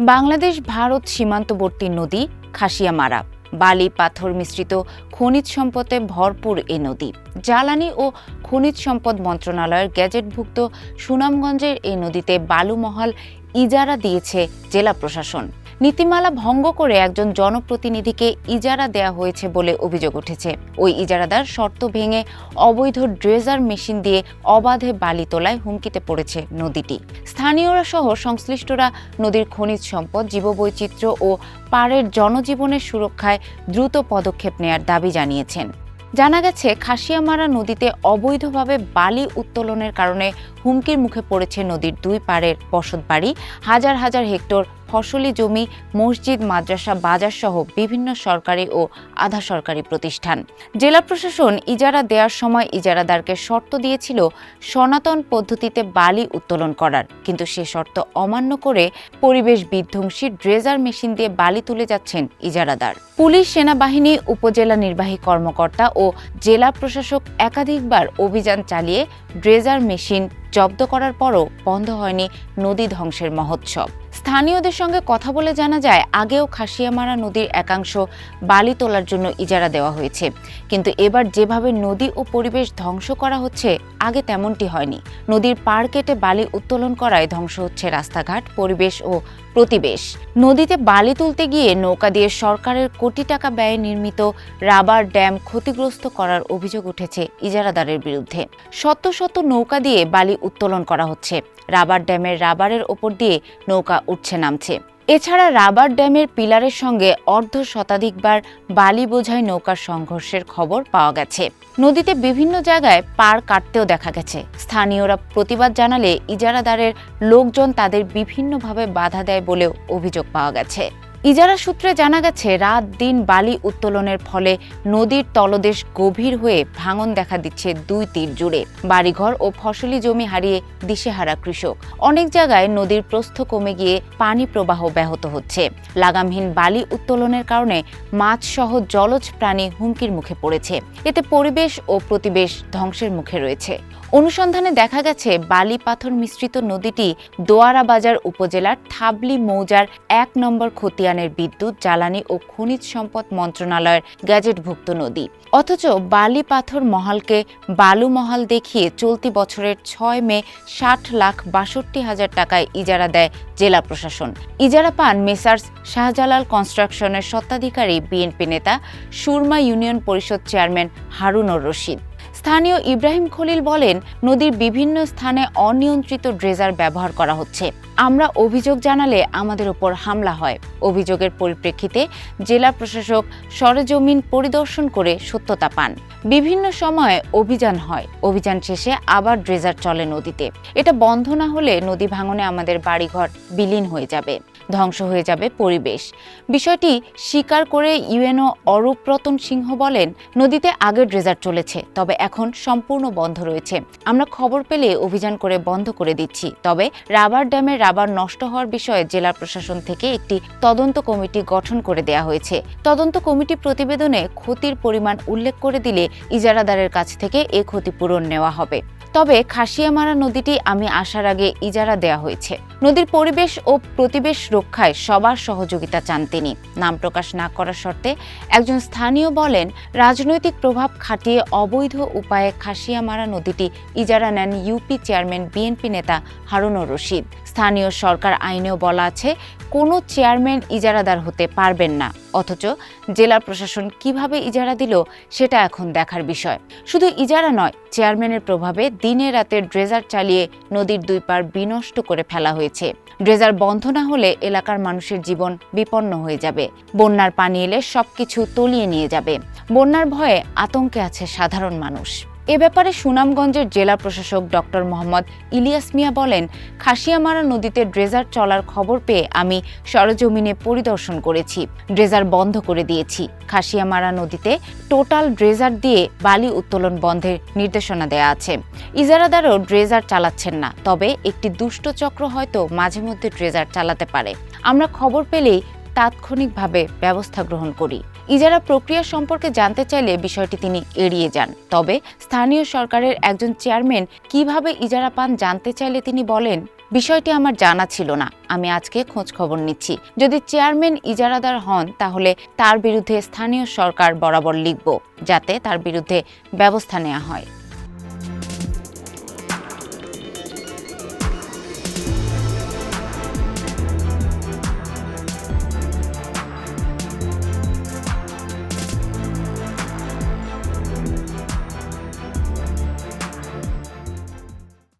বাংলাদেশ, ভারত সীমান্তবর্তী নদী, খাসিয়ামারা। বালি, পাথর মিশ্রিত খনিজ সম্পদে ভরপুর এ নদী। জ্বালানি ও খনিজ সম্পদ মন্ত্রণালয়ের গ্যাজেটভুক্ত সুনামগঞ্জের এই নদীতে বালুমহল ইজারা দিয়েছে জেলা প্রশাসন। নীতিমালা ভঙ্গ করে একজন জনপ্রতিনিধিকে ইজারা দেয়া হয়েছে বলে অভিযোগ উঠেছে। ওই ইজারাদার শর্ত ভেঙে অবৈধ ড্রেজার মেশিন দিয়ে অবাধে বালি তোলায় হুমকিতে পড়েছে নদীটি। স্থানীয়রা সহ সংশ্লিষ্টরা নদীর খনিজ সম্পদ, জীববৈচিত্র্য ও পাড়ের জনজীবনের সুরক্ষায় দ্রুত পদক্ষেপ নেয়ার দাবি জানিয়েছেন। জানা গেছে, খাসিয়ামারা নদীতে অবৈধভাবে বালি উত্তোলনের কারণে হুমকির মুখে পড়েছে নদীর দুই পাড়ের বসতবাড়ি হাজার হাজার হেক্টর ফসলি জমি, মসজিদ, মাদ্রাসা, বাজার সহ বিভিন্ন সরকারি ও আধা সরকারি প্রতিষ্ঠান। জেলা প্রশাসন ইজারা দেওয়ার সময় ইজারাদারকে শর্ত দিয়েছিল সনাতন পদ্ধতিতে বালি উত্তোলন করার। কিন্তু সে শর্ত অমান্য করে পরিবেশ বিধ্বংসী ড্রেজার মেশিন দিয়ে বালি তুলে যাচ্ছেন ইজারাদার। পুলিশ, সেনাবাহিনী, উপজেলা নির্বাহী কর্মকর্তা ও জেলা প্রশাসক একাধিকবার অভিযান চালিয়ে ড্রেজার মেশিন জব্দ করার পরও বন্ধ হয়নি নদী ধ্বংসের মহোৎসব। স্থানীয়দের সঙ্গে কথা বলে জানা যায়, আগেও খাসিয়ামারা নদীর একাংশ বালি তোলার জন্য ইজারা দেওয়া হয়েছে। কিন্তু এবার যেভাবে নদী ও পরিবেশ ধ্বংস করা হচ্ছে, আগে তেমনটি হয়নি। নদীর পাড় কেটে বালি উত্তোলন করায় ধ্বংস হচ্ছে রাস্তাঘাট, পরিবেশ ও প্রতিবেশ। নদীতে বালি তুলতে গিয়ে নৌকা দিয়ে সরকারের কোটি টাকা ব্যয়ে নির্মিত রাবার ড্যাম ক্ষতিগ্রস্ত করার অভিযোগ উঠেছে ইজারাদারের বিরুদ্ধে। শত শত নৌকা দিয়ে বালি উত্তোলন করা হচ্ছে। রাবার ড্যামের রাবারের ওপর দিয়ে নৌকা উঠছে নামছে। এছাড়া রাবার ড্যামের পিলারের সঙ্গে অর্ধ শতাধিকবার বালি বোঝাই নৌকার সংঘর্ষের খবর পাওয়া গেছে। নদীতে বিভিন্ন জায়গায় পার কাটতেও দেখা গেছে। স্থানীয়রা প্রতিবাদ জানালে ইজারাদারের লোকজন তাদের বিভিন্নভাবে বাধা দেয় বলেও অভিযোগ পাওয়া গেছে। ইজারা সূত্রে জানা গেছে, রাত দিন বালি উত্তোলনের ফলে নদীর তলদেশ গভীর হয়ে ভাঙন দেখা দিচ্ছে দুই তীর জুড়ে। বাড়িঘর ও ফসলি জমি হারিয়ে দিশেহারা কৃষক। অনেক জায়গায় নদীর প্রস্থ কমে গিয়ে পানি প্রবাহ ব্যাহত হচ্ছে। লাগামহীন বালি উত্তোলনের কারণে মাছ সহ জলজ প্রাণী হুমকির মুখে পড়েছে। এতে পরিবেশ ও প্রতিবেশ ধ্বংসের মুখে রয়েছে। অনুসন্ধানে দেখা গেছে, বালি পাথর মিশ্রিত নদীটি দোয়ারা বাজার উপজেলার থাবলি মৌজার এক নম্বর খতিয়ানের বিদ্যুৎ, জ্বালানি ও খনিজ সম্পদ মন্ত্রণালয়ের গ্যাজেটভুক্ত নদী। অথচ বালি পাথর মহলকে বালু মহল দেখিয়ে চলতি বছরের ছয় মে ষাট লাখ বাষট্টি হাজার টাকায় ইজারা দেয় জেলা প্রশাসন। ইজারা পান মেসার্স শাহজালাল কনস্ট্রাকশনের স্বত্বাধিকারী বিএনপি নেতা, সুরমা ইউনিয়ন পরিষদ চেয়ারম্যান হারুনর রশিদ। স্থানীয় ইব্রাহিম খলিল বলেন, নদীর বিভিন্ন স্থানে অনিয়ন্ত্রিত ড্রেজার ব্যবহার করা হচ্ছে। আমরা অভিযোগ জানালে আমাদের ওপর হামলা হয়। অভিযোগের পরিপ্রেক্ষিতে জেলা প্রশাসক সরেজমিন পরিদর্শন করে সত্যতা পান। বিভিন্ন সময়ে অভিযান হয়। অভিযান শেষে আবার ড্রেজার চলে নদীতে। এটা বন্ধ না হলে নদী ভাঙনে আমাদের বাড়িঘর বিলীন হয়ে যাবে। ধ্বংস হয়ে যাবে পরিবেশ। বিষয়টি স্বীকার করে ইউএনও অরূপ রতন সিংহ বলেন, নদীতে আগে ড্রেজার চলেছে, তবে এখন সম্পূর্ণ বন্ধ রয়েছে। আমরা খবর পেলে অভিযান করে বন্ধ করে দিচ্ছি। তবে রাবার ড্যামের রাবার নষ্ট হওয়ার বিষয়ে জেলা প্রশাসন থেকে একটি তদন্ত কমিটি গঠন করে দেয়া হয়েছে। তদন্ত কমিটি প্রতিবেদনে ক্ষতির পরিমাণ উল্লেখ করে দিলে ইজারাদারের কাছ থেকে এ ক্ষতিপূরণ নেওয়া হবে। তবে খাসিয়ামারা নদীটি আমি আসার আগে ইজারা দেয়া হয়েছে। নদীর পরিবেশ ও প্রতিবেশ রক্ষায় সবার সহযোগিতা চান তিনি। নাম প্রকাশ না করার শর্তে একজন স্থানীয় বলেন, রাজনৈতিক প্রভাব খাটিয়ে অবৈধ উপায়ে খাসিয়ামারা নদীটি ইজারা নেন ইউপি চেয়ারম্যান বিএনপি নেতা হারুনুর রশিদ। স্থানীয় সরকার আইনেও বলা আছে, কোনো চেয়ারম্যান ইজারাদার হতে পারবেন না। অথচ জেলা প্রশাসন কীভাবে ইজারা দিল সেটা এখন দেখার বিষয়। শুধু ইজারা নয়, চেয়ারম্যানের প্রভাবে দিনে রাতে ড্রেজার চালিয়ে নদীর দুই পার বিনষ্ট করে ফেলা হয়েছে। ড্রেজার বন্ধ না হলে এলাকার মানুষের জীবন বিপন্ন হয়ে যাবে। বন্যার পানি এলে সবকিছু তলিয়ে নিয়ে যাবে। বন্যার ভয়ে আতঙ্কে আছে সাধারণ মানুষ। এ ব্যাপারে সুনামগঞ্জের জেলা প্রশাসক ডক্টর মোহাম্মদ ইলিয়াস মিয়া বলেন, খাসিয়ামারা নদীতে ড্রেজার চলার খবর পেয়ে আমি সরজমিনে পরিদর্শন করেছি, ড্রেজার বন্ধ করে দিয়েছি। খাসিয়ামারা নদীতে টোটাল ড্রেজার দিয়ে বালি উত্তোলন বন্ধের নির্দেশনা দেয়া আছে। ইজারাদারও ড্রেজার চালাচ্ছেন না, তবে একটি দুষ্ট চক্র হয়তো মাঝে মধ্যে ড্রেজার চালাতে পারে। আমরা খবর পেলেই তাৎক্ষণিকভাবে ব্যবস্থা গ্রহণ করি। ইজারা প্রক্রিয়া সম্পর্কে জানতে চাইলে বিষয়টি তিনি এড়িয়ে যান। তবে স্থানীয় সরকারের একজন চেয়ারম্যান কীভাবে ইজারা পান জানতে চাইলে তিনি বলেন, বিষয়টি আমার জানা ছিল না। আমি আজকে খোঁজ খবর নিচ্ছি। যদি চেয়ারম্যান ইজারাদার হন, তাহলে তার বিরুদ্ধে স্থানীয় সরকার বরাবর লিখব, যাতে তার বিরুদ্ধে ব্যবস্থা নেওয়া হয়।